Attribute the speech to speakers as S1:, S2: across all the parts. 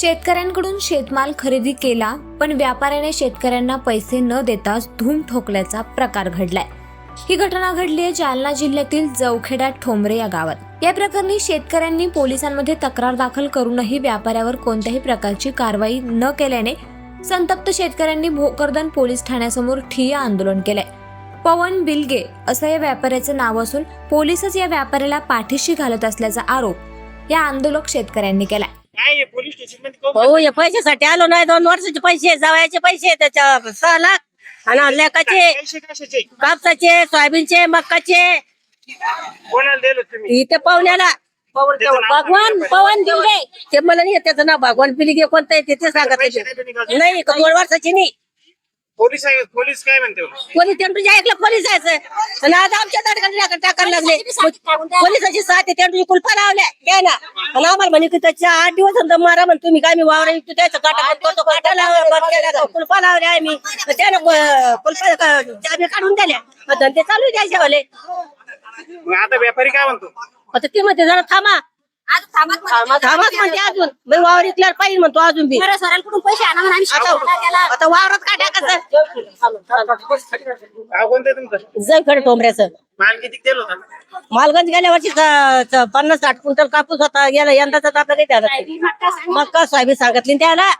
S1: शेतकऱ्यांकडून शेतमाल खरेदी केला पण व्यापाऱ्याने शेतकऱ्यांना पैसे न देताच धूम ठोकल्याचा प्रकार घडलाय. ही घटना घडली आहे जालना जिल्ह्यातील जवखेडा ठोंबरे या गावात. या प्रकरणी शेतकऱ्यांनी पोलिसांमध्ये तक्रार दाखल करूनही व्यापाऱ्यावर कोणत्याही प्रकारची कारवाई न केल्याने संतप्त शेतकऱ्यांनी भोकरदन पोलीस ठाण्यासमोर ठिय्या आंदोलन केलंय. पवन बिलगे असं या व्यापाऱ्याचं नाव असून पोलीसच या व्यापाऱ्याला पाठीशी घालत असल्याचा आरोप या आंदोलक शेतकऱ्यांनी केलाय.
S2: काय आहे? पोलीस स्टेशनमध्ये काहून
S3: भाऊ या पैशासाठी आलो नाही. दोन वर्षाचे पैसे जावयाचे पैसे त्याच्या सहा लाख. आणि लेकाचे.
S2: पैसे कशाचे?
S3: कापसाचे सोयाबीनचे मक्काचे.
S2: कोणाला दिलं तुम्ही?
S3: इथे पाहुण्याला. भगवान? पवन बिलगे ते मला नाही त्याचं नाव भगवान बिलगे कोणतं आहे ते ते सांगत
S2: नाही
S3: नाही दोन वर्षाची नाही.
S2: पोलीस आहे पोलीस काय म्हणते
S3: पोलीस त्यांचं ऐकलं पोलीस जायचं आणि आज आमच्या तडकाला टाकायला लागले. पोलिसाची साथ आहे त्यांची कुलपा लावल्या काय ना. आणि आम्हाला म्हणे की त्याच्या आठ दिवस समजा मारा म्हण तुम्ही. काय मी वावरा विकतो त्याचं काटा करतो काटा लावला कुलपा लावल्या आम्ही तर त्यानं कुलपा चाबी काढून दिल्या. धंदे चालू द्यायचे वाले.
S2: आता व्यापारी काय म्हणतो?
S3: आता ती म्हणते जरा थांबा. थांबाच म्हणते. अजून. मी वावर इकल्यावर पाहिजे म्हणतो अजून बी.
S4: पैसे आणा म्हणून आम्ही
S3: आता आता वावरात काय टाकायचं?
S2: गाव कोणतं तुमचं?
S3: जय खरं टोंबऱ्याचं.
S2: माल किती दिलं होता?
S3: मालगंज गेल्या वर्षी पन्नास साठ क्विंटल कापूस होता. गेला यंदाचा तर आपलं काही त्याला मक्का सोयाबीन सांगितली ना त्याला.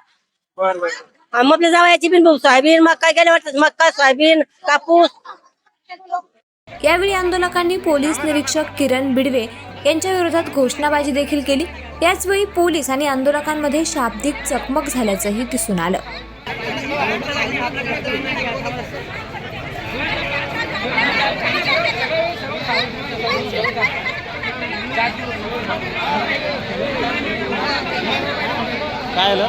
S2: बर बर.
S3: आणि मग आपल्या जावयाची बिन भाऊ सोयाबीन मक्का गेल्या वर्षी मक्का सोयाबीन कापूस.
S1: यावेळी आंदोलकांनी पोलीस निरीक्षक किरण बिडवे यांच्या विरोधात घोषणाबाजी देखील केली. याचवेळी पोलीस आणि आंदोलकांमध्ये शाब्दिक चकमक झाल्याचंही दिसून आलं.
S2: काय आलं?